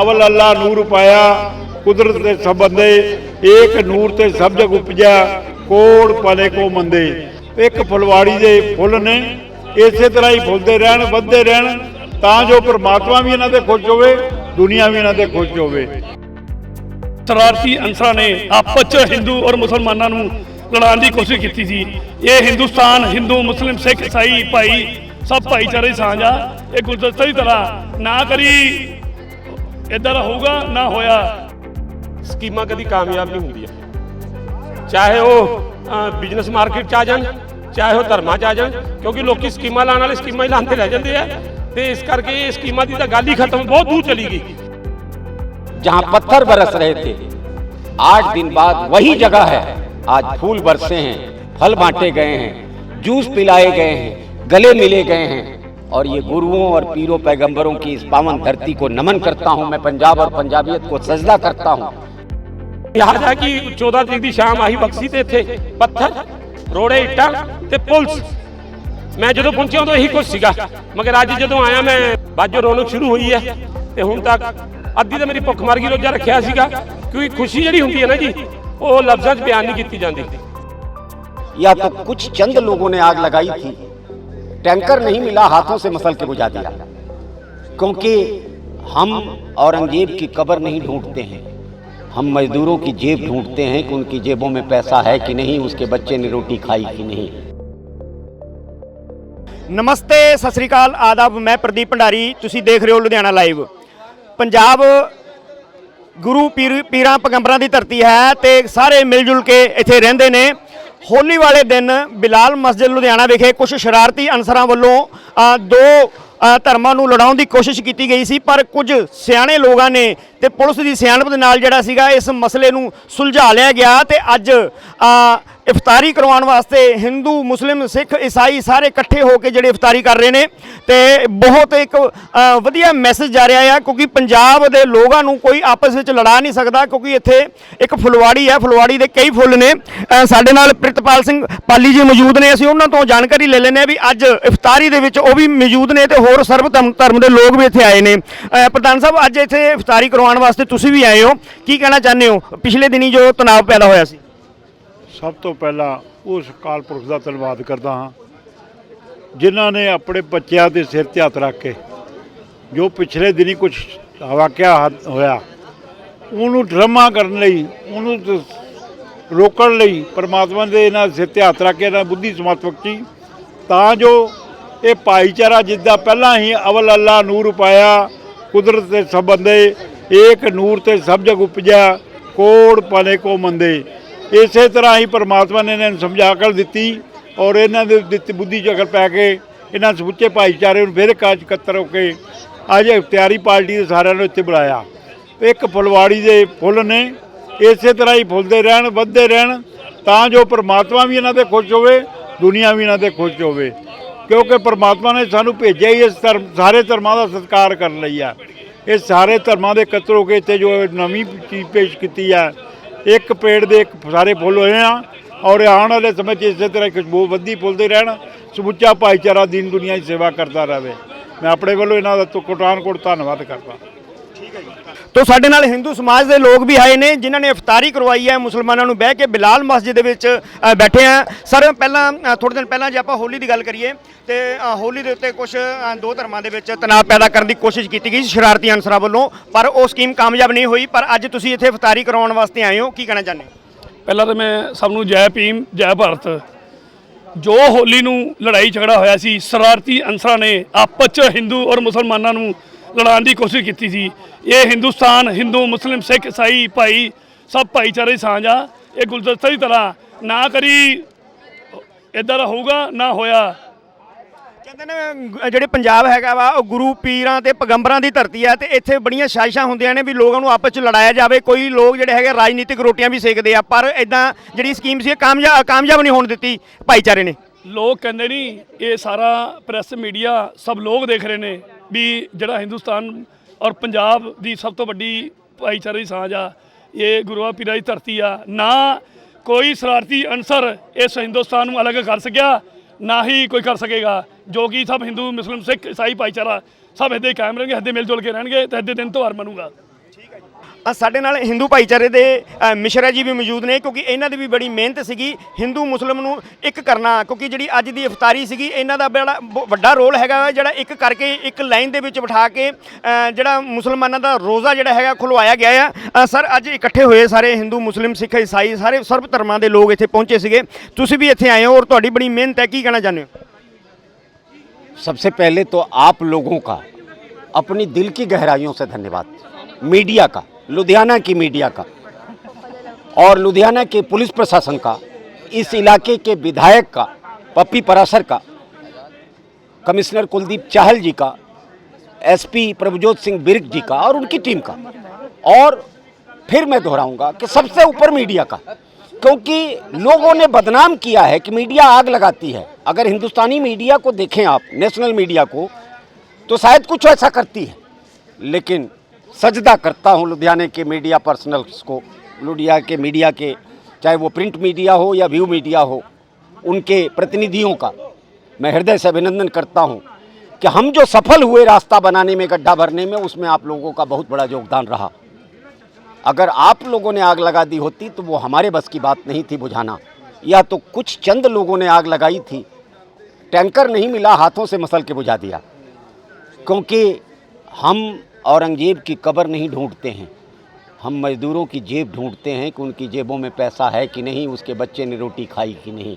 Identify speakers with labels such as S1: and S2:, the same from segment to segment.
S1: ਅਵਲ ਅੱਲਾ ਨੂਰ ਪਾਇਆ, ਕੁਦਰਤ ਦੇ ਸਭ ਬੰਦੇ, ਏਕ ਨੂਰ ਤੇ ਸਭ ਜਗ ਉਪਜਿਆ, ਕੋੜ ਪਲੇ ਕੋ ਮੰਦੇ। ਇੱਕ ਫੁਲਵਾੜੀ ਦੇ ਫੁੱਲ ਨੇ, ਇਸੇ ਤਰ੍ਹਾਂ ਹੀ ਫੁੱਲਦੇ ਰਹਿਣ, ਵੱਧਦੇ ਰਹਿਣ, ਤਾਂ ਜੋ ਪ੍ਰਮਾਤਮਾ ਵੀ ਇਹਨਾਂ ਤੇ ਖੁਸ਼ ਹੋਵੇ, ਦੁਨੀਆ ਵੀ ਇਹਨਾਂ ਤੇ ਖੁਸ਼ ਹੋਵੇ।
S2: ਸ਼ਰਾਰਤੀ ਅਨਸਰਾਂ ਨੇ ਆਪਸ ਚ ਹਿੰਦੂ ਔਰ ਮੁਸਲਮਾਨਾਂ ਨੂੰ ਲੜਾਉਣ ਦੀ ਕੋਸ਼ਿਸ਼ ਕੀਤੀ ਸੀ। ਇਹ ਹਿੰਦੁਸਤਾਨ, ਹਿੰਦੂ, ਮੁਸਲਿਮ, ਸਿੱਖ, ਈਸਾਈ, ਭਾਈ, ਸਭ ਭਾਈਚਾਰੇ ਦੀ ਸਾਂਝ ਆ। ਇਹ ਗੁਲਦਸਤਾ ਦੀ ਤਰ੍ਹਾਂ ਨਾ ਕਰੀ। ਇਦਾਂ ਦਾ ਹੋਊਗਾ ਨਾ ਹੋਇਆ
S3: ਸਕੀਮਾਂ ਕਦੀ ਕਾਮਯਾਬ ਨਹੀਂ ਹੁੰਦੀਆਂ ਚਾਹੇ ਉਹ ਬਿਜ਼ਨਸ ਮਾਰਕੀਟ ਚ ਆ ਜਾਣ ਚਾਹੇ ਉਹ ਧਰਮਾਂ ਚ ਆ ਜਾਣ ਕਿਉਂਕਿ ਲੋਕੀ ਸਕੀਮਾਂ ਲਾਉਣ ਵਾਲੇ ਸਕੀਮਾਂ ਹੀ ਲਾਉਂਦੇ ਰਹਿ ਜਾਂਦੇ ਆ ਤੇ ਇਸ ਕਰਕੇ ਇਹ ਸਕੀਮਾਂ ਦੀ ਤਾਂ ਗੱਲ ਹੀ ਖਤਮ ਬਹੁਤ ਦੂਰ ਚਲੀ ਗਈ
S4: जहां पत्थर बरस रहे थे आठ दिन बाद वही जगह है आज फूल बरसे हैं फल बांटे गए हैं जूस पिलाए गए हैं गले मिले गए हैं और ये गुरुओं और पीरों पैगंबरों की इस पावन धरती को नमन करता हूं मैं पंजाब और पंजाबियत को सजदा करता हूं
S3: ਯਾਦ ਹੈ ਕਿ 14 ਤਰੀਕ ਦੀ ਸ਼ਾਮ ਆਹੀ ਬਖਸ਼ੀ ਤੇ ਇੱਥੇ ਪੱਥਰ ਰੋੜੇ ਇੱਟਾਂ ਤੇ ਪੁਲਿਸ ਮੈਂ ਜਦੋਂ ਪਹੁੰਚਿਆ ਉਦੋਂ ਇਹੀ ਕੁਝ ਸੀਗਾ ਮਗਰ ਅੱਜ ਜਦੋਂ ਆਇਆ ਮੈਂ ਬਾਜੋ ਰੌਣਕ ਸ਼ੁਰੂ ਹੋਈ ਹੈ ਤੇ ਹੁਣ ਤੱਕ ਅੱਧੀ ਤਾਂ ਮੇਰੀ ਭੁੱਖ ਮਰ ਗਈ ਰੋਜਾ ਰੱਖਿਆ ਸੀਗਾ ਕਿਉਂਕਿ ਖੁਸ਼ੀ ਜਿਹੜੀ ਹੁੰਦੀ ਹੈ ਨਾ ਜੀ ਉਹ ਲਫ਼ਜ਼ਾਂ 'ਚ ਬਿਆਨ ਨਹੀਂ ਕੀਤੀ ਜਾਂਦੀ
S4: या तो कुछ चंद लोगों ने आग लगाई थी टैंकर नहीं मिला हाथों से मसल के बुझा दिया क्योंकि हम औरंगजेब की कब्र नहीं ढूंढते हैं हम मजदूरों की जेब ढूंढते हैं कि उनकी जेबों में पैसा है कि नहीं उसके बच्चे ने रोटी खाई कि नहीं
S5: ਨਮਸਤੇ ਸਤਿ ਸ੍ਰੀ ਅਕਾਲ ਆਦਾਬ ਮੈਂ ਪ੍ਰਦੀਪ ਭੰਡਾਰੀ ਤੁਸੀਂ ਦੇਖ ਰਹੇ ਹੋ ਲੁਧਿਆਣਾ ਲਾਈਵ ਪੰਜਾਬ ਗੁਰੂ ਪੀਰ ਪੀਰਾਂ ਪੈਗੰਬਰਾਂ ਦੀ ਧਰਤੀ ਹੈ ਤੇ ਸਾਰੇ ਮਿਲ ਜੁਲ ਕੇ ਇੱਥੇ ਰਹਿੰਦੇ ਨੇ ਹੋਲੀ ਵਾਲੇ ਦਿਨ ਬਿਲਾਲ ਮਸਜਿਦ ਲੁਧਿਆਣਾ ਵਿਖੇ ਕੁਝ ਸ਼ਰਾਰਤੀ ਅਨਸਰਾਂ ਵੱਲੋਂ ਦੋ ਧਰਮਾਂ ਨੂੰ ਲੜਾਉਣ ਦੀ ਕੋਸ਼ਿਸ਼ ਕੀਤੀ ਗਈ ਸੀ, ਪਰ ਕੁਝ ਸਿਆਣੇ ਲੋਕਾਂ ਨੇ ਤੇ ਪੁਲਿਸ ਦੀ ਸਿਆਣਪ ਦੇ ਨਾਲ ਜਿਹੜਾ ਸੀਗਾ, ਇਸ ਮਸਲੇ ਨੂੰ ਸੁਲਝਾ ਲਿਆ ਗਿਆ ਤੇ ਅੱਜ ਇਫਤਾਰੀ ਕਰਵਾਉਣ ਵਾਸਤੇ ਹਿੰਦੂ, ਮੁਸਲਿਮ, ਸਿੱਖ, ਈਸਾਈ ਸਾਰੇ ਇਕੱਠੇ ਹੋ ਕੇ ਜਿਹੜੇ ਇਫਤਾਰੀ ਕਰ ਰਹੇ ਨੇ ਤੇ ਬਹੁਤ ਇੱਕ ਵਧੀਆ ਮੈਸੇਜ ਜਾ ਰਿਹਾ ਆ, ਕਿਉਂਕਿ ਪੰਜਾਬ ਦੇ ਲੋਕਾਂ ਨੂੰ ਕੋਈ ਆਪਸ ਵਿੱਚ ਲੜਾ ਨਹੀਂ ਸਕਦਾ, ਕਿਉਂਕਿ ਇੱਥੇ ਇੱਕ ਫੁਲਵਾੜੀ ਹੈ ਫੁਲਵਾੜੀ ਦੇ ਕਈ ਫੁੱਲ ਨੇ। ਸਾਡੇ ਨਾਲ ਪ੍ਰਿਤਪਾਲ ਸਿੰਘ ਪਾਲੀ ਜੀ ਮੌਜੂਦ ਨੇ, ਅਸੀਂ ਉਹਨਾਂ ਤੋਂ ਜਾਣਕਾਰੀ ਲੈ ਲੈਂਦੇ ਹਾਂ ਵੀ ਅੱਜ ਇਫਤਾਰੀ ਦੇ ਵਿੱਚ ਉਹ ਵੀ ਮੌਜੂਦ ਨੇ ਤੇ ਹੋਰ ਸਰਬ ਧਰਮ ਧਰਮ ਦੇ ਲੋਕ ਵੀ ਇੱਥੇ ਆਏ ਨੇ। ਪ੍ਰਧਾਨ ਸਾਹਿਬ, ਅੱਜ ਇੱਥੇ ਇਫਤਾਰੀ ਕਰਵਾਉਣ ਵਾਸਤੇ ਤੁਸੀਂ ਵੀ ਆਏ ਹੋ। ਕੀ ਕਹਿਣਾ ਚਾਹੁੰਦੇ ਹੋ? ਪਿਛਲੇ ਦਿਨੀ ਜੋ ਤਣਾਅ ਪੈਦਾ ਹੋਇਆ ਸੀ।
S1: ਸਭ ਤੋਂ ਪਹਿਲਾਂ ਉਸ ਅਕਾਲ ਪੁਰਖ ਦਾ ਧੰਨਵਾਦ ਕਰਦਾ ਹਾਂ, ਜਿਨ੍ਹਾਂ ਨੇ ਆਪਣੇ ਬੱਚਿਆਂ ਦੇ ਸਿਰ ਤੇ ਹੱਥ ਰੱਖ ਕੇ ਜੋ ਪਿਛਲੇ ਦਿਨੀ ਕੁਝ ਵਾਕਿਆ ਹੱਦ- ਹੋਇਆ, ਉਹਨੂੰ ਡਰਾਮਾ ਕਰਨ ਲਈ, ਉਹਨੂੰ ਰੋਕਣ ਲਈ ਪਰਮਾਤਮਾ ਦੇ ਇਹਨਾਂ ਸਿਰ ਤੇ ਹੱਥ ਰੱਖ ਕੇ ਇਹਨਾਂ ਬੁੱਧੀ ਸਮਤ ਬਖਸ਼ੀ ਤਾਂ ਜੋ ਇਹ ਭਾਈਚਾਰਾ ਜਿੱਦਾਂ ਪਹਿਲਾਂ ਹੀ ਅਵਲ ਅੱਲਾ ਨੂਰ ਪਾਇਆ, ਕੁਦਰਤ ਦੇ ਸਭ ਬੰਦੇ ਏਕ ਨੂਰ ਤੇ ਸਭ ਜਗ ਉਪਜਿਆ, ਕੋੜ ਪਲੇ ਕੋ ਮੰਦੇ। ਇਸੇ ਤਰ੍ਹਾਂ ਹੀ ਪਰਮਾਤਮਾ ਨੇ ਇਹਨਾਂ ਨੂੰ ਸਮਝਾ ਕਰ ਦਿੱਤੀ ਔਰ ਇਹਨਾਂ ਦੇ ਦਿੱਤੀ ਬੁੱਧੀ ਚ ਅਕਲ ਪੈ ਕੇ ਇਹਨਾਂ ਸਮੁੱਚੇ ਭਾਈਚਾਰੇ ਨੂੰ ਫਿਰ ਕਾਜ ਇਕੱਤਰ ਹੋ ਕੇ ਅੱਜ ਤਿਆਰੀ ਪਾਰਟੀ ਦੇ ਸਾਰਿਆਂ ਨੂੰ ਇੱਥੇ ਬੁਲਾਇਆ। ਇੱਕ ਫੁਲਵਾੜੀ ਦੇ ਫੁੱਲ ਨੇ, ਇਸੇ ਤਰ੍ਹਾਂ ਹੀ ਫੁੱਲਦੇ ਰਹਿਣ, ਵੱਧਦੇ ਰਹਿਣ, ਤਾਂ ਜੋ ਪਰਮਾਤਮਾ ਵੀ ਇਹਨਾਂ ਤੇ ਖੁਸ਼ ਹੋਵੇ, ਦੁਨੀਆ ਵੀ ਇਹਨਾਂ ਤੇ ਖੁਸ਼ ਹੋਵੇ। ਕਿਉਂਕਿ ਪਰਮਾਤਮਾ ਨੇ ਸਾਨੂੰ ਭੇਜਿਆ ਹੀ ਇਸ ਧਰਮ, ਸਾਰੇ ਧਰਮਾਂ ਦਾ ਸਤਿਕਾਰ ਕਰਨ ਲਈ ਆ। ਇਹ ਸਾਰੇ ਧਰਮਾਂ ਦੇ ਇਕੱਤਰ ਹੋ ਕੇ ਇੱਥੇ ਜੋ ਨਵੀਂ ਚੀਜ਼ ਪੇਸ਼ ਕੀਤੀ ਆ ਇੱਕ ਪੇੜ ਦੇ ਇੱਕ ਸਾਰੇ ਫੁੱਲ ਹੋਏ ਆ ਔਰ ਆਉਣ ਵਾਲੇ ਸਮੇਂ 'ਚ ਇਸੇ ਤਰ੍ਹਾਂ ਖੁਸ਼ਬੂ ਵੱਧਦੀ ਫੁੱਲਦੇ ਰਹਿਣ, ਸਮੁੱਚਾ ਭਾਈਚਾਰਾ ਦੀਨ ਦੁਨੀਆ ਦੀ ਸੇਵਾ ਕਰਦਾ ਰਹੇ। ਮੈਂ ਆਪਣੇ ਵੱਲੋਂ ਇਹਨਾਂ ਦਾ ਤੋਂ ਕੋਟਾਨ-ਕੋਟ ਧੰਨਵਾਦ ਕਰਦਾ।
S5: ਤੋ ਸਾਡੇ ਨਾਲ ਹਿੰਦੂ ਸਮਾਜ ਦੇ ਲੋਕ ਵੀ ਆਏ ਨੇ ਜਿਨ੍ਹਾਂ ਨੇ ਇਫਤਾਰੀ ਕਰਵਾਈ ਹੈ ਮੁਸਲਮਾਨਾਂ ਨੂੰ ਬਹਿ ਕੇ ਬਿਲਾਲ ਮਸਜਿਦ ਦੇ ਵਿੱਚ ਅ, ਬੈਠੇ ਆ। ਸਰ ਪਹਿਲਾਂ ਅ, ਥੋੜੇ ਦਿਨ ਪਹਿਲਾਂ ਜੇ ਆਪਾਂ ਹੋਲੀ ਦੀ ਗੱਲ ਕਰੀਏ ਤੇ ਅ, ਹੋਲੀ ਦੇ ਉੱਤੇ ਕੁਝ ਦੋ ਧਰਮਾਂ ਦੇ ਵਿੱਚ ਤਣਾਅ ਪੈਦਾ ਕਰਨ ਦੀ ਕੋਸ਼ਿਸ਼ ਕੀਤੀ ਗਈ ਸੀ ਸ਼ਰਾਰਤੀ ਅਨਸਰਾਂ ਵੱਲੋਂ ਪਰ ਉਹ ਸਕੀਮ ਕਾਮਯਾਬ ਨਹੀਂ ਹੋਈ। ਪਰ ਅੱਜ ਤੁਸੀਂ ਇੱਥੇ ਇਫਤਾਰੀ ਕਰਵਾਉਣ ਵਾਸਤੇ ਆਏ ਹੋ ਕੀ ਕਹਿਣਾ ਚਾਹੁੰਦੇ ਹੋ?
S2: ਪਹਿਲਾਂ ਤਾਂ ਮੈਂ ਸਭ ਨੂੰ ਜੈ ਭੀਮ ਜੈ ਭਾਰਤ। ਜੋ ਹੋਲੀ ਨੂੰ ਲੜਾਈ ਝਗੜਾ ਹੋਇਆ ਸੀ ਸ਼ਰਾਰਤੀ ਅਨਸਰਾਂ ਨੇ ਆਪਸ ਚ ਹਿੰਦੂ ਔਰ ਮੁਸਲਮਾਨਾਂ ਨੂੰ ਲੜਾਉਣ ਦੀ ਕੋਸ਼ਿਸ਼ ਕੀਤੀ ਸੀ। ਇਹ ਹਿੰਦੁਸਤਾਨ ਹਿੰਦੂ ਮੁਸਲਿਮ ਸਿੱਖ ਈਸਾਈ ਭਾਈ ਸਭ ਭਾਈਚਾਰੇ ਦੀ ਸਾਂਝ ਆ। ਇਹ ਗੁਲਦਸਤਾ ਦੀ ਤਰ੍ਹਾਂ ਨਾ ਕਰੀ ਇਦਾਂ ਦਾ ਹੋਊਗਾ ਨਾ ਹੋਇਆ।
S5: ਕਹਿੰਦੇ ਨੇ ਜਿਹੜੇ ਪੰਜਾਬ ਹੈਗਾ ਵਾ ਉਹ ਗੁਰੂ ਪੀਰਾਂ ਤੇ ਪੈਗੰਬਰਾਂ ਦੀ ਧਰਤੀ ਹੈ ਤੇ ਇੱਥੇ ਬੜੀਆਂ ਸਾਜ਼ਿਸ਼ਾਂ ਹੁੰਦੀਆਂ ਨੇ ਵੀ ਲੋਕਾਂ ਨੂੰ ਆਪਸ ਚ ਲੜਾਇਆ ਜਾਵੇ। ਕੋਈ ਲੋਕ ਜਿਹੜੇ ਹੈਗੇ ਰਾਜਨੀਤਿਕ ਰੋਟੀਆਂ ਵੀ ਸੇਕਦੇ ਆ ਪਰ ਇਦਾਂ ਜਿਹੜੀ ਸਕੀਮ ਸੀ ਇਹ ਕਾਮਯਾਬ ਕਾਮਯਾਬ ਨਹੀਂ ਹੋਣ ਦਿੱਤੀ ਭਾਈਚਾਰੇ ਨੇ।
S2: ਲੋਕ ਕਹਿੰਦੇ ਨਹੀਂ ਇਹ ਸਾਰਾ ਪ੍ਰੈਸ ਮੀਡੀਆ ਸਭ ਲੋਕ ਦੇਖ ਰਹੇ ਨੇ। ਵੀ ਜਿਹੜਾ ਹਿੰਦੁਸਤਾਨ ਔਰ ਪੰਜਾਬ ਦੀ ਸਭ ਤੋਂ ਵੱਡੀ ਭਾਈਚਾਰੇ ਦੀ ਸਾਂਝ ਆ, ਇਹ ਗੁਰੂਆ ਪੀਰਾਂ ਦੀ ਧਰਤੀ ਆ। ਨਾ ਕੋਈ ਸ਼ਰਾਰਤੀ ਅਨਸਰ ਇਸ ਹਿੰਦੁਸਤਾਨ ਨੂੰ ਅਲੱਗ ਕਰ ਸਕਿਆ, ਨਾ ਹੀ ਕੋਈ ਕਰ ਸਕੇਗਾ, ਜੋ ਕਿ ਸਭ ਹਿੰਦੂ, ਮੁਸਲਿਮ, ਸਿੱਖ ਈਸਾਈ ਭਾਈਚਾਰਾ ਸਭ ਇੱਦਾਂ ਹੀ ਕਾਇਮ ਰਹਿਣਗੇ, ਇੱਦਾਂ ਮਿਲ ਜੁਲ ਕੇ ਰਹਿਣਗੇ ਤੇ ਇੱਦਾਂ ਦਿਨ ਤਿਉਹਾਰ ਮੰਨੂਗਾ
S5: ਅ, ਸਾਡੇ ਨਾਲ ਹਿੰਦੂ ਭਾਈਚਾਰੇ ਦੇ ਅ, ਮਿਸ਼ਰਾ ਜੀ ਵੀ ਮੌਜੂਦ ਨੇ ਕਿਉਂਕਿ ਇਹਨਾਂ ਦੀ ਵੀ ਬੜੀ ਮਿਹਨਤ ਸੀਗੀ ਹਿੰਦੂ ਮੁਸਲਮ ਨੂੰ ਇੱਕ ਕਰਨਾ ਕਿਉਂਕਿ ਜਿਹੜੀ ਅੱਜ ਦੀ ਇਫਤਾਰੀ ਸੀਗੀ ਇਹਨਾਂ ਦਾ ਬੜਾ ਬ- ਵੱਡਾ ਰੋਲ ਹੈਗਾ ਵਾ, ਜਿਹੜਾ ਇੱਕ ਕਰਕੇ ਇੱਕ ਲਾਈਨ ਦੇ ਵਿੱਚ ਬਿਠਾ ਕੇ ਅ, ਜਿਹੜਾ ਮੁਸਲਮਾਨਾਂ ਦਾ ਰੋਜ਼ਾ ਜਿਹੜਾ ਹੈਗਾ ਖੁਲਵਾਇਆ ਗਿਆ ਆ ਅ, ਸਰ ਅੱਜ ਇਕੱਠੇ ਹੋਏ ਸਾਰੇ ਹਿੰਦੂ ਮੁਸਲਿਮ ਸਿੱਖ ਈਸਾਈ ਸਾਰੇ ਸਰਬ ਧਰਮਾਂ ਦੇ ਲੋਕ ਇੱਥੇ ਪਹੁੰਚੇ ਸੀਗੇ ਤੁਸੀਂ ਵੀ ਇੱਥੇ ਆਏ ਹੋ ਔਰ ਤੁਹਾਡੀ ਬੜੀ ਮਿਹਨਤ ਹੈ ਕੀ ਕਹਿਣਾ ਚਾਹੁੰਦੇ ਹੋ
S4: सबसे पहले तो आप लोगों का अपनी दिल की गहराइयों से धन्यवाद मीडिया का लुधियाना की मीडिया का और लुधियाना के पुलिस प्रशासन का, इस इलाके के विधायक का, पप्पी परासर का, कमिश्नर कुलदीप चाहल जी का, एसपी प्रभुजोत सिंह बिर्ग जी का और उनकी टीम का। और फिर मैं दोहराऊँगा कि सबसे ऊपर मीडिया का, क्योंकि लोगों ने बदनाम किया है कि मीडिया आग लगाती है। अगर हिंदुस्तानी मीडिया को देखें आप, नेशनल मीडिया को तो शायद कुछ ऐसा करती है। लेकिन सजदा करता हूँ लुधियाने के मीडिया पर्सनल्स को, लुधिया के मीडिया के, चाहे वो प्रिंट मीडिया हो या व्यू मीडिया हो, उनके प्रतिनिधियों का मैं हृदय से अभिनंदन करता हूँ कि हम जो सफल हुए रास्ता बनाने में, गड्ढा भरने में, उसमें आप लोगों का बहुत बड़ा योगदान रहा। अगर आप लोगों ने आग लगा दी होती तो वो हमारे बस की बात नहीं थी बुझाना। या तो कुछ चंद लोगों ने आग लगाई थी, टैंकर नहीं मिला, हाथों से मसल के बुझा दिया। क्योंकि हम औरंगज़ेब की कब्र नहीं ढूंढते हैं। हम मजदूरों की जेब ढूंढते हैं कि उनकी जेबों में पैसा है कि नहीं, उसके बच्चे ने रोटी खाई कि नहीं।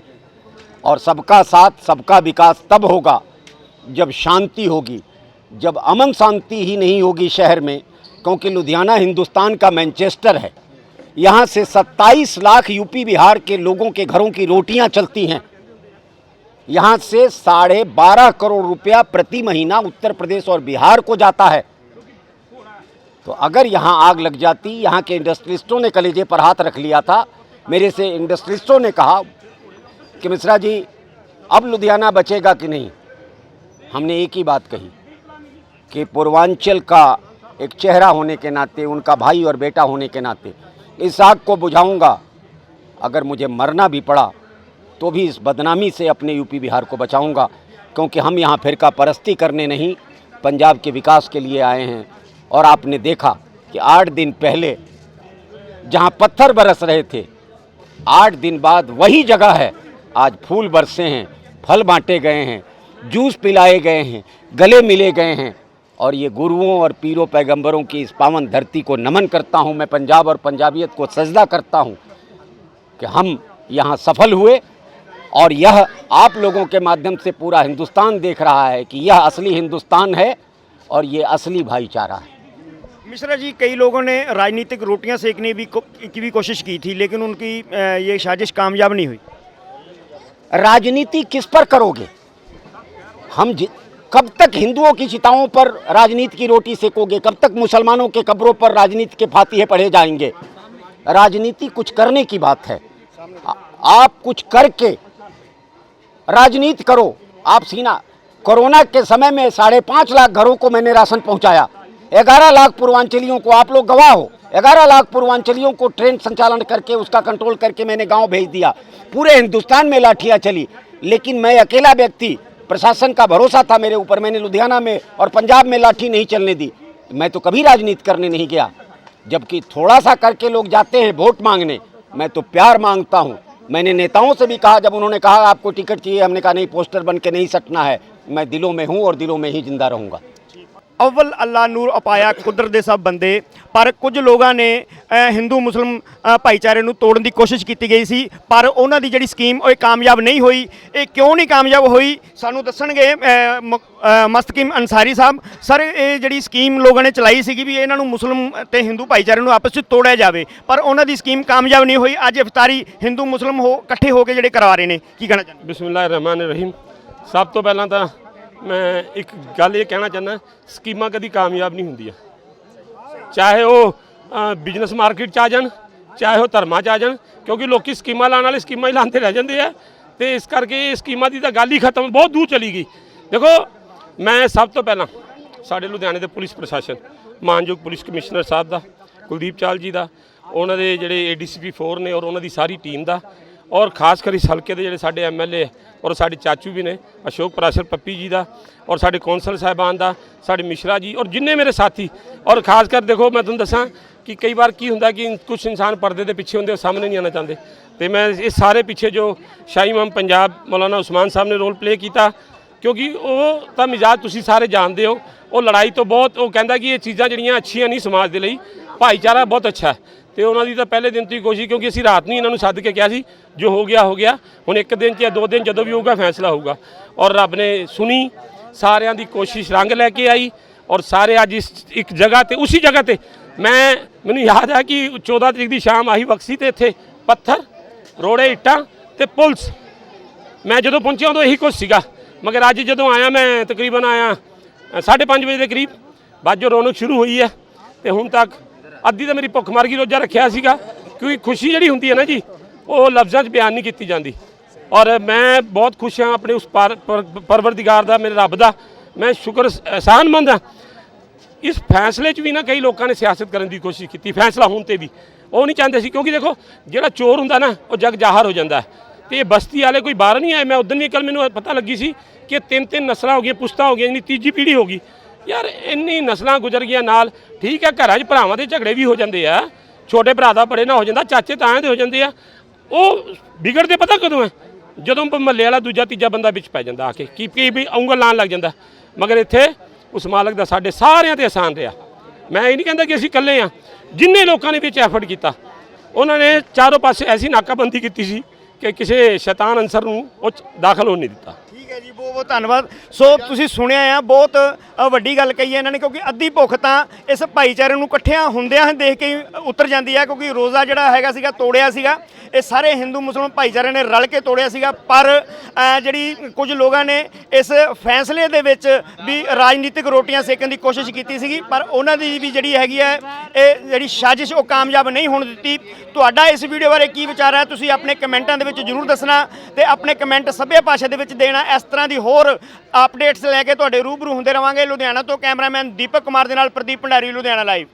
S4: और सबका साथ, सबका विकास तब होगा जब शांति होगी, जब अमन शांति ही नहीं होगी शहर में, क्योंकि लुधियाना हिंदुस्तान का मैनचेस्टर है। यहाँ से 27 लाख यूपी बिहार के लोगों के घरों की रोटियाँ चलती हैं। यहाँ से साढ़े बारह करोड़ रुपया प्रति महीना उत्तर प्रदेश और बिहार को जाता है। तो अगर यहाँ आग लग जाती, यहाँ के इंडस्ट्रिस्टों ने कलेजे पर हाथ रख लिया था, मेरे से इंडस्ट्रिस्टों ने कहा कि मिश्रा जी, अब लुधियाना बचेगा कि नहीं? हमने एक ही बात कही कि पूर्वांचल का एक चेहरा होने के नाते, उनका भाई और बेटा होने के नाते, इस आग को बुझाऊँगा। अगर मुझे मरना भी पड़ा तो भी इस बदनामी से अपने यूपी बिहार को बचाऊँगा, क्योंकि हम यहाँ फिरका परस्ती करने नहीं, पंजाब के विकास के लिए आए हैं। और आपने देखा कि आठ दिन पहले जहाँ पत्थर बरस रहे थे, आठ दिन बाद वही जगह है। आज फूल बरसे हैं, फल बांटे गए हैं, जूस पिलाए गए हैं, गले मिले गए हैं। और ये गुरुओं और पीरों पैगंबरों की इस पावन धरती को नमन करता हूँ, मैं पंजाब और पंजाबियत को सजदा करता हूँ कि हम यहाँ सफल हुए। और यह आप लोगों के माध्यम से पूरा हिंदुस्तान देख रहा है कि यह असली हिंदुस्तान है और ये असली भाईचारा है।
S5: मिश्रा जी कई लोगों ने राजनीतिक रोटियाँ सेकने भी को, भी कोशिश की थी लेकिन उनकी ये साजिश कामयाब नहीं हुई।
S4: राजनीति किस पर करोगे? हम कब तक हिंदुओं की चिताओं पर राजनीति की रोटी सेकोगे? कब तक मुसलमानों के कब्रों पर राजनीति के फातिहे पढ़े जाएँगे? राजनीति कुछ करने की बात है। आप कुछ करके राजनीति करो। आप सीना कोरोना के समय में साढ़े पाँच लाख घरों को मैंने राशन पहुँचाया। ग्यारह लाख पूर्वांचलियों को आप लोग गवाह हो। ग्यारह लाख पूर्वांचलियों को ट्रेन संचालन करके, उसका कंट्रोल करके मैंने गाँव भेज दिया। पूरे हिंदुस्तान में लाठियाँ चली, लेकिन मैं अकेला व्यक्ति, प्रशासन का भरोसा था मेरे ऊपर। मैंने लुधियाना में और पंजाब में लाठी नहीं चलने दी। मैं तो कभी राजनीति करने नहीं गया, जबकि थोड़ा सा करके लोग जाते हैं वोट मांगने। मैं तो प्यार माँगता हूँ। मैंने नेताओं से भी कहा, जब उन्होंने कहा, आपको टिकट चाहिए, हमने कहा, नहीं, पोस्टर बन के नहीं सटना है। मैं दिलों में हूँ और दिलों में ही ज़िंदा रहूँगा।
S5: ਅਵਲ ਅੱਲਾ ਨੂਰ ਅਪਾਇਆ ਕੁਦਰਤ ਦੇ ਸਭ ਬੰਦੇ। ਪਰ ਕੁਝ ਲੋਕਾਂ ਨੇ ਹਿੰਦੂ ਮੁਸਲਮ ਭਾਈਚਾਰੇ ਨੂੰ ਤੋੜਨ ਦੀ ਕੋਸ਼ਿਸ਼ ਕੀਤੀ ਗਈ ਸੀ। ਪਰ ਉਹਨਾਂ ਦੀ ਜਿਹੜੀ ਸਕੀਮ ਉਹ ਕਾਮਯਾਬ ਨਹੀਂ ਹੋਈ। ਇਹ ਕਿਉਂ ਨਹੀਂ ਕਾਮਯਾਬ ਹੋਈ? ਸਾਨੂੰ ਦੱਸਣਗੇ ਅ, ਮਸਤਕੀਮ ਅਨਸਾਰੀ ਸਾਹਿਬ। ਸਰ ਇਹ ਜਿਹੜੀ ਸਕੀਮ ਲੋਕਾਂ ਨੇ ਚਲਾਈ ਸੀਗੀ ਵੀ ਇਹਨਾਂ ਨੂੰ ਮੁਸਲਮ ਤੇ ਹਿੰਦੂ ਭਾਈਚਾਰੇ ਨੂੰ ਆਪਸ ਵਿੱਚ ਤੋੜਿਆ ਜਾਵੇ। ਪਰ ਉਹਨਾਂ ਦੀ ਸਕੀਮ ਕਾਮਯਾਬ ਨਹੀਂ ਹੋਈ। ਅੱਜ ਇਫਤਾਰੀ ਹਿੰਦੂ ਮੁਸਲਮ ਹੋ ਇਕੱਠੇ ਹੋ ਕੇ ਜਿਹੜੇ ਕਰਵਾ ਰਹੇ ਨੇ। ਕੀ ਕਹਿਣਾ ਚਾਹੁੰਦੇ
S3: ਬਿਸਮਿਲ੍ਲਾਹਿਰ ਰਹਿਮਾਨ ਰਹੀਮ। ਸਭ ਤੋਂ ਪਹਿਲਾਂ ਤਾਂ ਮੈਂ ਇੱਕ ਗੱਲ ਇਹ ਕਹਿਣਾ ਚਾਹੁੰਦਾ, ਸਕੀਮਾਂ ਕਦੀ ਕਾਮਯਾਬ ਨਹੀਂ ਹੁੰਦੀਆਂ। ਚਾਹੇ ਉਹ ਬਿਜ਼ਨਸ ਮਾਰਕੀਟ ਚ ਆ ਜਾਣ, ਚਾਹੇ ਉਹ ਧਰਮਾਂ ਚ ਆ ਜਾਣ, ਕਿਉਂਕਿ ਲੋਕੀ ਸਕੀਮਾਂ ਲਾਉਣ ਵਾਲੇ ਸਕੀਮਾਂ ਹੀ ਲਾਉਂਦੇ ਰਹਿ ਜਾਂਦੇ ਆ। ਤੇ ਇਸ ਕਰਕੇ ਇਹ ਸਕੀਮਾਂ ਦੀ ਤਾਂ ਗੱਲ ਹੀ ਖਤਮ, ਬਹੁਤ ਦੂਰ ਚਲੀ ਗਈ। ਦੇਖੋ, ਮੈਂ ਸਭ ਤੋਂ ਪਹਿਲਾਂ ਸਾਡੇ ਲੁਧਿਆਣੇ ਦੇ ਪੁਲਿਸ ਪ੍ਰਸ਼ਾਸਨ, ਮਾਨਯੋਗ ਪੁਲਿਸ ਕਮਿਸ਼ਨਰ ਸਾਹਿਬ ਦਾ, ਕੁਲਦੀਪ ਚਾਲ ਜੀ ਦਾ, ਉਹਨਾਂ ਦੇ ਜਿਹੜੇ ਏਡੀਸੀਪੀ 4 ਨੇ ਔਰ ਉਹਨਾਂ ਦੀ ਸਾਰੀ ਟੀਮ ਦਾ ਔਰ ਖਾਸ ਕਰ ਇਸ ਹਲਕੇ ਦੇ ਜਿਹੜੇ ਸਾਡੇ ਐਮਐਲਏ ਔਰ ਸਾਡੇ ਚਾਚੂ ਵੀ ਨੇ, ਅਸ਼ੋਕ ਪਰਾਸ਼ਰ ਪੱਪੀ ਜੀ ਦਾ ਔਰ ਸਾਡੇ ਕੌਂਸਲ ਸਾਹਿਬਾਨ ਦਾ, ਸਾਡੇ ਮਿਸ਼ਰਾ ਜੀ ਔਰ ਜਿੰਨੇ ਮੇਰੇ ਸਾਥੀ ਔਰ ਖਾਸ ਕਰ ਦੇਖੋ ਮੈਂ ਤੁਹਾਨੂੰ ਦੱਸਾਂ ਕਿ ਕਈ ਵਾਰ ਕੀ ਹੁੰਦਾ ਕਿ ਕੁਝ ਇਨਸਾਨ ਪਰਦੇ ਦੇ ਪਿੱਛੇ ਹੁੰਦੇ ਉਹ ਸਾਹਮਣੇ ਨਹੀਂ ਆਉਣਾ ਚਾਹੁੰਦੇ। ਤੇ ਮੈਂ ਇਹ ਸਾਰੇ ਪਿੱਛੇ ਜੋ ਸ਼ਾਹੀ ਇਮਾਮ ਪੰਜਾਬ ਮੌਲਾਨਾ ਉਸਮਾਨ ਸਾਹਿਬ ਨੇ ਰੋਲ ਪਲੇ ਕੀਤਾ, ਕਿਉਂਕਿ ਉਹ ਤਾਂ ਮਿਜ਼ਾਜ ਤੁਸੀਂ ਸਾਰੇ ਜਾਣਦੇ ਹੋ, ਉਹ ਲੜਾਈ ਤੋਂ ਬਹੁਤ ਉਹ ਕਹਿੰਦਾ ਕਿ ਇਹ ਚੀਜ਼ਾਂ ਜਿਹੜੀਆਂ ਅੱਛੀਆਂ ਨਹੀਂ ਸਮਾਜ ਦੇ ਲਈ, ਭਾਈਚਾਰਾ ਬਹੁਤ ਅੱਛਾ ਹੈ। ਤੇ ਉਹਨਾਂ ਦੀ ਤਾਂ ਪਹਿਲੇ ਦਿਨ ਤੋਂ ਹੀ ਕੋਸ਼ਿਸ਼, ਕਿਉਂਕਿ ਅਸੀਂ ਰਾਤ ਨੂੰ ਹੀ ਇਹਨਾਂ ਨੂੰ ਸੱਦ ਕੇ ਕਿਹਾ ਸੀ, ਜੋ ਹੋ ਗਿਆ ਹੋ ਗਿਆ। ਹੁਣ ਇੱਕ ਦਿਨ 'ਚ ਜਾਂ ਦੋ ਦਿਨ ਜਦੋਂ ਵੀ ਹੋਊਗਾ, ਫੈਸਲਾ ਹੋਊਗਾ। ਔਰ ਰੱਬ ਨੇ ਸੁਣੀ, ਸਾਰਿਆਂ ਦੀ ਕੋਸ਼ਿਸ਼ ਰੰਗ ਲੈ ਕੇ ਆਈ, ਔਰ ਸਾਰੇ ਅੱਜ ਇਸ ਇੱਕ ਜਗ੍ਹਾ ਤੇ, ਉਸੇ ਜਗ੍ਹਾ ਤੇ। ਮੈਂ, ਮੈਨੂੰ ਯਾਦ ਆ ਕਿ 14 ਤਰੀਕ ਦੀ ਸ਼ਾਮ ਆਹੀ ਵਕਤ ਸੀ ਤੇ ਇੱਥੇ ਪੱਥਰ, ਰੋੜੇ, ਇੱਟਾਂ ਤੇ ਪੁਲਿਸ। ਮੈਂ ਜਦੋਂ ਪਹੁੰਚਿਆ ਉਦੋਂ ਇਹੀ ਕੁਝ ਸੀਗਾ। ਮਗਰ ਅੱਜ ਜਦੋਂ ਆਇਆ ਮੈਂ, ਤਕਰੀਬਨ ਆਇਆ 5:30 ਵਜੇ ਦੇ ਕਰੀਬ ਬਾਜੋ ਰੌਣਕ ਸ਼ੁਰੂ ਹੋਈ ਹੈ। ਤੇ ਹੁਣ ਤੱਕ ਅੱਧੀ ਤਾਂ ਮੇਰੀ ਭੁੱਖ ਮਰ ਗਈ, ਰੋਜਾ ਰੱਖਿਆ ਸੀਗਾ। ਕਿਉਂਕਿ ਖੁਸ਼ੀ ਜਿਹੜੀ ਹੁੰਦੀ ਹੈ ਨਾ ਜੀ, ਉਹ ਲਫ਼ਜ਼ਾਂ 'ਚ ਬਿਆਨ ਨਹੀਂ ਕੀਤੀ ਜਾਂਦੀ। ਔਰ ਮੈਂ ਬਹੁਤ ਖੁਸ਼ ਹਾਂ ਆਪਣੇ ਉਸ ਪਰ- ਪਰ- ਪਰਵਰਦੀਗਾਰ ਦਾ, ਮੇਰੇ ਰੱਬ ਦਾ। ਮੈਂ ਸ਼ੁਕਰ ਅਹਿਸਾਨਮੰਦ ਹਾਂ। ਇਸ ਫੈਸਲੇ 'ਚ ਵੀ ਨਾ ਕਈ ਲੋਕਾਂ ਨੇ ਸਿਆਸਤ ਕਰਨ ਦੀ ਕੋਸ਼ਿਸ਼ ਕੀਤੀ, ਫੈਸਲਾ ਹੋਣ ਤੇ ਵੀ। ਉਹ ਨਹੀਂ ਚਾਹੁੰਦੇ ਸੀ, ਕਿਉਂਕਿ ਦੇਖੋ, ਜਿਹੜਾ ਚੋਰ ਹੁੰਦਾ ਨਾ, ਉਹ ਜਗ ਜ਼ਾਹਰ ਹੋ ਜਾਂਦਾ। ਹੈ। ਤੇ ਇਹ ਬਸਤੀ ਵਾਲੇ ਕੋਈ ਬਾਹਰ ਨਹੀਂ ਆਏ। ਮੈਂ ਉਦੋਂ ਵੀ ਕੱਲ ਮੈਨੂੰ ਪਤਾ ਲੱਗੀ ਸੀ ਕਿ ਤਿੰਨ ਤਿੰਨ ਨਸਲਾਂ ਹੋ ਗਈਆਂ, ਪੁਸ਼ਤਾਂ ਹੋ ਗਈਆਂ ਯਾਨੀ ਤੀਜੀ ਪੀੜ੍ਹੀ ਹੋ ਗਈ। ਯਾਰ ਇੰਨੀ ਨਸਲਾਂ ਗੁਜ਼ਰ ਗਈਆਂ ਨਾਲ, ਠੀਕ ਹੈ, ਘਰਾਂ 'ਚ ਭਰਾਵਾਂ ਦੇ ਝਗੜੇ ਵੀ ਹੋ ਜਾਂਦੇ ਆ। ਛੋਟੇ ਭਰਾ ਦਾ ਬੜੇ ਨਾ ਹੋ ਜਾਂਦਾ, ਚਾਚੇ ਤਾਇਆਂ ਦੇ ਹੋ ਜਾਂਦੇ ਆ। ਉਹ ਵਿਗੜਦੇ ਪਤਾ ਕਦੋਂ ਹੈ ਜਦੋਂ ਮਹੱਲੇ ਵਾਲਾ ਦੂਜਾ, ਤੀਜਾ ਬੰਦਾ ਵਿੱਚ ਪੈ ਜਾਂਦਾ ਆ ਕੇ, ਕੀ ਕੀ ਵੀ ਉਂਗਲ ਲਾਣ ਲੱਗ ਜਾਂਦਾ। ਮਗਰ ਇੱਥੇ ਉਸ ਮਾਲਕ ਦਾ ਸਾਡੇ ਸਾਰਿਆਂ ਤੇ ਆਸਾਨ ਰਿਹਾ। ਮੈਂ ਇਹ ਨਹੀਂ ਕਹਿੰਦਾ ਕਿ ਅਸੀਂ ਇਕੱਲੇ ਆ, ਜਿੰਨੇ ਲੋਕਾਂ ਨੇ ਵਿੱਚ ਐਫਰਟ ਕੀਤਾ। ਉਹਨਾਂ ਨੇ ਚਾਰੋਂ ਪਾਸੇ ਐਸੀ ਨਾਕਾਬੰਦੀ ਕੀਤੀ ਸੀ ਕਿ ਕਿਸੇ ਸ਼ੈਤਾਨ ਅਨਸਰ ਨੂੰ ਉਹ ਦਾਖਲ ਹੋਣ ਨਹੀਂ ਦਿੱਤਾ।
S5: ਠੀਕ ਹੈ ਜੀ ਬਹੁਤ ਬਹੁਤ ਧੰਨਵਾਦ। ਸੋ ਤੁਸੀਂ ਸੁਣਿਆ ਆ ਬਹੁਤ ਅ, ਵੱਡੀ ਗੱਲ ਕਹੀ ਹੈ ਇਹਨਾਂ ਨੇ ਕਿਉਂਕਿ ਅੱਧੀ ਭੁੱਖ ਤਾਂ ਇਸ ਭਾਈਚਾਰੇ ਨੂੰ ਇਕੱਠਿਆਂ ਹੁੰਦਿਆਂ ਹੀ ਦੇਖ ਕੇ ਹੀ ਉਤਰ ਜਾਂਦੀ ਹੈ ਕਿਉਂਕਿ ਰੋਜ਼ਾ ਜਿਹੜਾ ਹੈਗਾ ਸੀਗਾ ਤੋੜਿਆ ਸੀਗਾ। ਇਹ ਸਾਰੇ ਹਿੰਦੂ ਮੁਸਲਮਾਨ ਭਾਈਚਾਰੇ ਨੇ ਰਲ ਕੇ ਤੋੜਿਆ ਸੀਗਾ ਪਰ ਅ, ਜਿਹੜੀ ਕੁਝ ਲੋਕਾਂ ਨੇ ਇਸ ਫੈਸਲੇ ਦੇ ਵਿੱਚ ਵੀ ਰਾਜਨੀਤਿਕ ਰੋਟੀਆਂ ਸੇਕਣ ਦੀ ਕੋਸ਼ਿਸ਼ ਕੀਤੀ ਸੀਗੀ ਪਰ ਉਹਨਾਂ ਦੀ ਵੀ ਜਿਹੜੀ ਹੈਗੀ ਹੈ ਇਹ ਜਿਹੜੀ ਸਾਜ਼ਿਸ਼ ਉਹ ਕਾਮਯਾਬ ਨਹੀਂ ਹੋਣ ਦਿੱਤੀ। ਤੁਹਾਡਾ ਇਸ ਵੀਡੀਓ ਬਾਰੇ ਕੀ ਵਿਚਾਰ ਹੈ ਤੁਸੀਂ ਆਪਣੇ ਕਮੈਂਟਾਂ ਦੇ ਵਿੱਚ ਜਰੂਰ ਦੱਸਣਾ ਤੇ ਆਪਣੇ ਕਮੈਂਟ ਸੱਭਿਆ ਭਾਸ਼ਾ ਦੇ ਵਿੱਚ ਦੇਣਾ ਇਸ ਤਰ੍ਹਾਂ ਦੀ ਹੋਰ ਅਪਡੇਟਸ ਲੈ ਕੇ ਤੁਹਾਡੇ ਰੂਬਰੂ ਹੁੰਦੇ ਰਵਾਂਗੇ। ਲੁਧਿਆਣਾ ਤੋਂ ਕੈਮਰਾਮੈਨ ਦੀਪਕ ਕੁਮਾਰ ਦੇ ਨਾਲ ਪ੍ਰਦੀਪ ਭੰਡਾਰੀ, ਲੁਧਿਆਣਾ ਲਾਈਵ